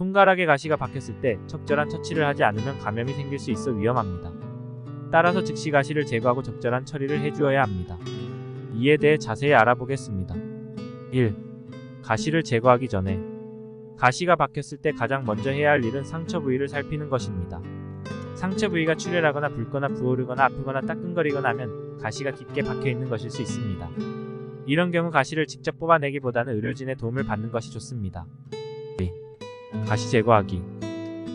손가락에 가시가 박혔을 때 적절한 처치를 하지 않으면 감염이 생길 수 있어 위험합니다. 따라서 즉시 가시를 제거하고 적절한 처리를 해주어야 합니다. 이에 대해 자세히 알아보겠습니다. 1. 가시를 제거하기 전에 가시가 박혔을 때 가장 먼저 해야 할 일은 상처 부위를 살피는 것입니다. 상처 부위가 출혈하거나 붉거나 부어르거나 아프거나 따끔거리거나 하면 가시가 깊게 박혀 있는 것일 수 있습니다. 이런 경우 가시를 직접 뽑아내기보다는 의료진의 도움을 받는 것이 좋습니다. 2. 가시 제거하기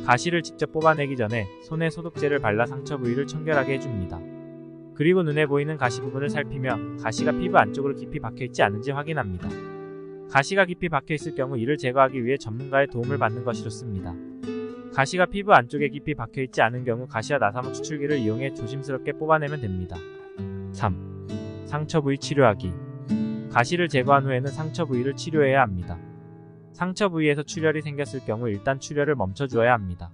가시를 직접 뽑아내기 전에 손에 소독제를 발라 상처 부위를 청결하게 해줍니다. 그리고 눈에 보이는 가시 부분을 살피며 가시가 피부 안쪽으로 깊이 박혀있지 않은지 확인합니다. 가시가 깊이 박혀있을 경우 이를 제거하기 위해 전문가의 도움을 받는 것이 좋습니다. 가시가 피부 안쪽에 깊이 박혀있지 않은 경우 가시와 나사모 추출기를 이용해 조심스럽게 뽑아내면 됩니다. 3. 상처 부위 치료하기 가시를 제거한 후에는 상처 부위를 치료해야 합니다. 상처 부위에서 출혈이 생겼을 경우 일단 출혈을 멈춰주어야 합니다.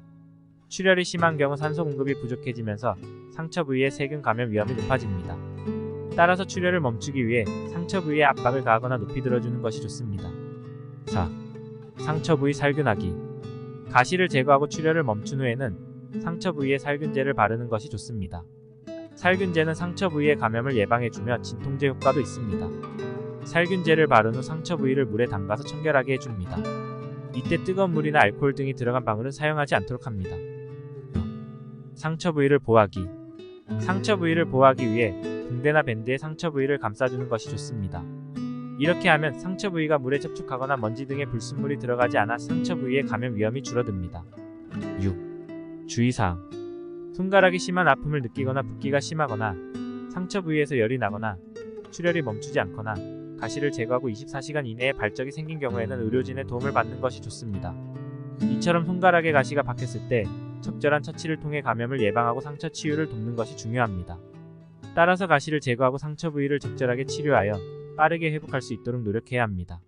출혈이 심한 경우 산소 공급이 부족해지면서 상처 부위의 세균 감염 위험이 높아집니다. 따라서 출혈을 멈추기 위해 상처 부위에 압박을 가하거나 높이 들어주는 것이 좋습니다. 4. 상처 부위 살균하기 가시를 제거하고 출혈을 멈춘 후에는 상처 부위에 살균제를 바르는 것이 좋습니다. 살균제는 상처 부위의 감염을 예방해주며 진통제 효과도 있습니다. 살균제를 바른 후 상처 부위를 물에 담가서 청결하게 해줍니다. 이때 뜨거운 물이나 알코올 등이 들어간 방울은 사용하지 않도록 합니다. 상처 부위를 보호하기 상처 부위를 보호하기 위해 붕대나 밴드에 상처 부위를 감싸주는 것이 좋습니다. 이렇게 하면 상처 부위가 물에 접촉하거나 먼지 등의 불순물이 들어가지 않아 상처 부위의 감염 위험이 줄어듭니다. 6. 주의사항 손가락이 심한 아픔을 느끼거나 붓기가 심하거나 상처 부위에서 열이 나거나 출혈이 멈추지 않거나 가시를 제거하고 24시간 이내에 발적이 생긴 경우에는 의료진의 도움을 받는 것이 좋습니다. 이처럼 손가락에 가시가 박혔을 때 적절한 처치를 통해 감염을 예방하고 상처 치유를 돕는 것이 중요합니다. 따라서 가시를 제거하고 상처 부위를 적절하게 치료하여 빠르게 회복할 수 있도록 노력해야 합니다.